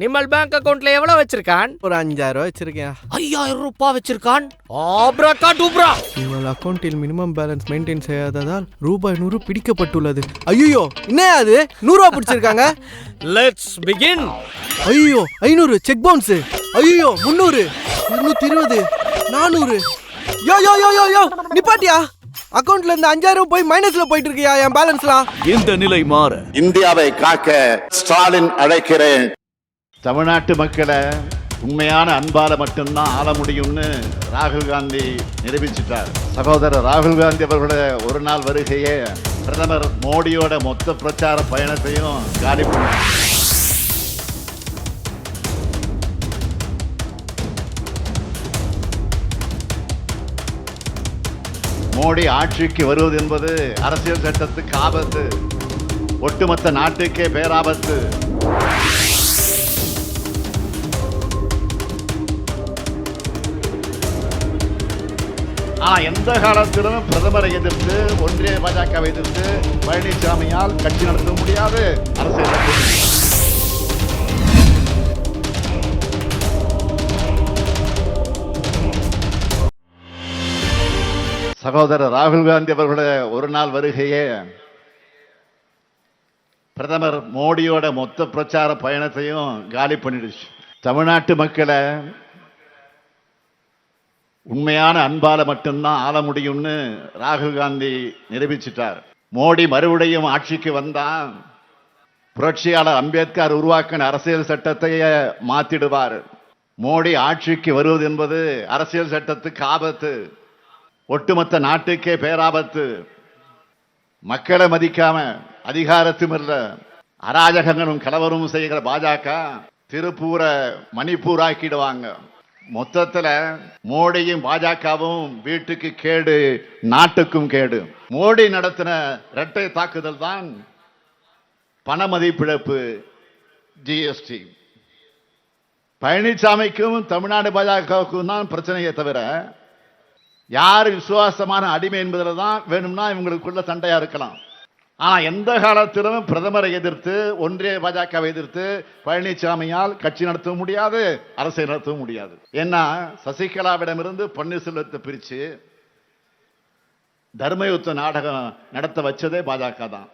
நிம்மல் bank அக்கவுண்ட்ல எவ்வளவு வச்சிருக்கான்? ஒரு அஞ்சாயிரம் ரூபாய் வச்சிருக்கேன். ஐயாயிரம் ரூபாய் வச்சிருக்கான்? ஆப்ரா டூப்ரா உங்கள் அக்கவுண்டில் மினிமம் பேலன்ஸ் மெயின்டைன் செய்யாததால் ரூபாய் நூறு பிடிக்கப்பட்டுள்ளது. ஐயோ என்ன அது? நூறுரூவா பிடிச்சிருக்காங்க? லெட்ஸ் பிகின் ஐயோ ஐநூறு செக் பவுன்ஸ் ஐயோ முந்நூறு இருநூத்தி இருபது நானூறு. யோ யோ யோ யோ யோ நிப்பாட்டியா? அக்கவுண்ட்ல இருந்து அஞ்சாயிரம் போய் மைனஸ்ல போயிட்டு இருக்கியா என் பேலன்ஸ்லாம் இந்த நிலை மாற இந்தியாவை காக்க ஸ்டாலின் அழைக்கிறேன். தமிழ்நாட்டு மக்களை உண்மையான அன்பால மட்டும்தான் ஆள முடியும்னு ராகுல் காந்தி நிரூபிச்சிட்டார். சகோதரர் ராகுல் காந்தி அவர்களோட ஒரு நாள் வருகையே பிரதமர் மோடியோட மொத்த பிரச்சார பயணத்தையும் காலி பண்ணார் மோடி ஆட்சிக்கு வருவது என்பது அரசியல் சட்டத்துக்கு ஆபத்து. ஒட்டுமொத்த நாட்டுக்கே பேராபத்து. நான் எந்த காலத்திலும் பிரதமரை எதிர்த்து ஒன்றிய பாஜகவை எதிர்த்து பழனிசாமியால் கட்சி நடத்த முடியாது. அரசியல் சகோதரர் ராகுல் காந்தி அவர்களுடைய ஒரு நாள் வருகையே. பிரதமர் மோடியோட மொத்த பிரச்சார பயணத்தையும் காலி பண்ணிடுச்சு. தமிழ்நாட்டு மக்களை உண்மையான அன்பால மட்டும்தான் ஆள முடியும்னு ராகுல் காந்தி நிரூபிச்சிட்டார். மோடி மறுபடியும் ஆட்சிக்கு வந்தான் புரட்சியாளர் அம்பேத்கர் உருவாக்கின அரசியல் சட்டத்தையே மாத்திடுவார். மோடி ஆட்சிக்கு வருவது என்பது அரசியல் சட்டத்துக்கு ஆபத்து. ஒட்டுமொத்த நாட்டுக்கே பேராபத்து. மக்களை மதிக்காம அதிகாரத்துமில்ல அராஜகங்களும் கலவரும் செய்கிற பாஜக திருப்பூரை மணிப்பூர் ஆக்கிடுவாங்க மொத்தத்துல மோடியும் பாஜகவும் வீட்டுக்கு கேடு நாட்டுக்கும் கேடு. மோடி நடத்தின இரட்டை தாக்குதல் தான் பண மதிப்பிழப்பு ஜிஎஸ்டி பழனிசாமிக்கும் தமிழ்நாடு பாஜகவுக்கும் தான் பிரச்சனையை தவிர யார் விசுவாசமான அடிமை என்பதில் தான் வேணும்னா இவங்களுக்குள்ள சண்டையா இருக்கலாம். ஆனால் எந்த காலத்திலும் பிரதமரை எதிர்த்து ஒன்றிய பாஜகவை எதிர்த்து பழனிசாமியால் கட்சி நடத்த முடியாது அரசை நடத்த முடியாது. ஏன்னா சசிகலாவிடமிருந்து பன்னீர்செல்வத்தை பிரித்து தர்மயுத்த நாடகம் நடத்த வச்சதே பாஜக தான்.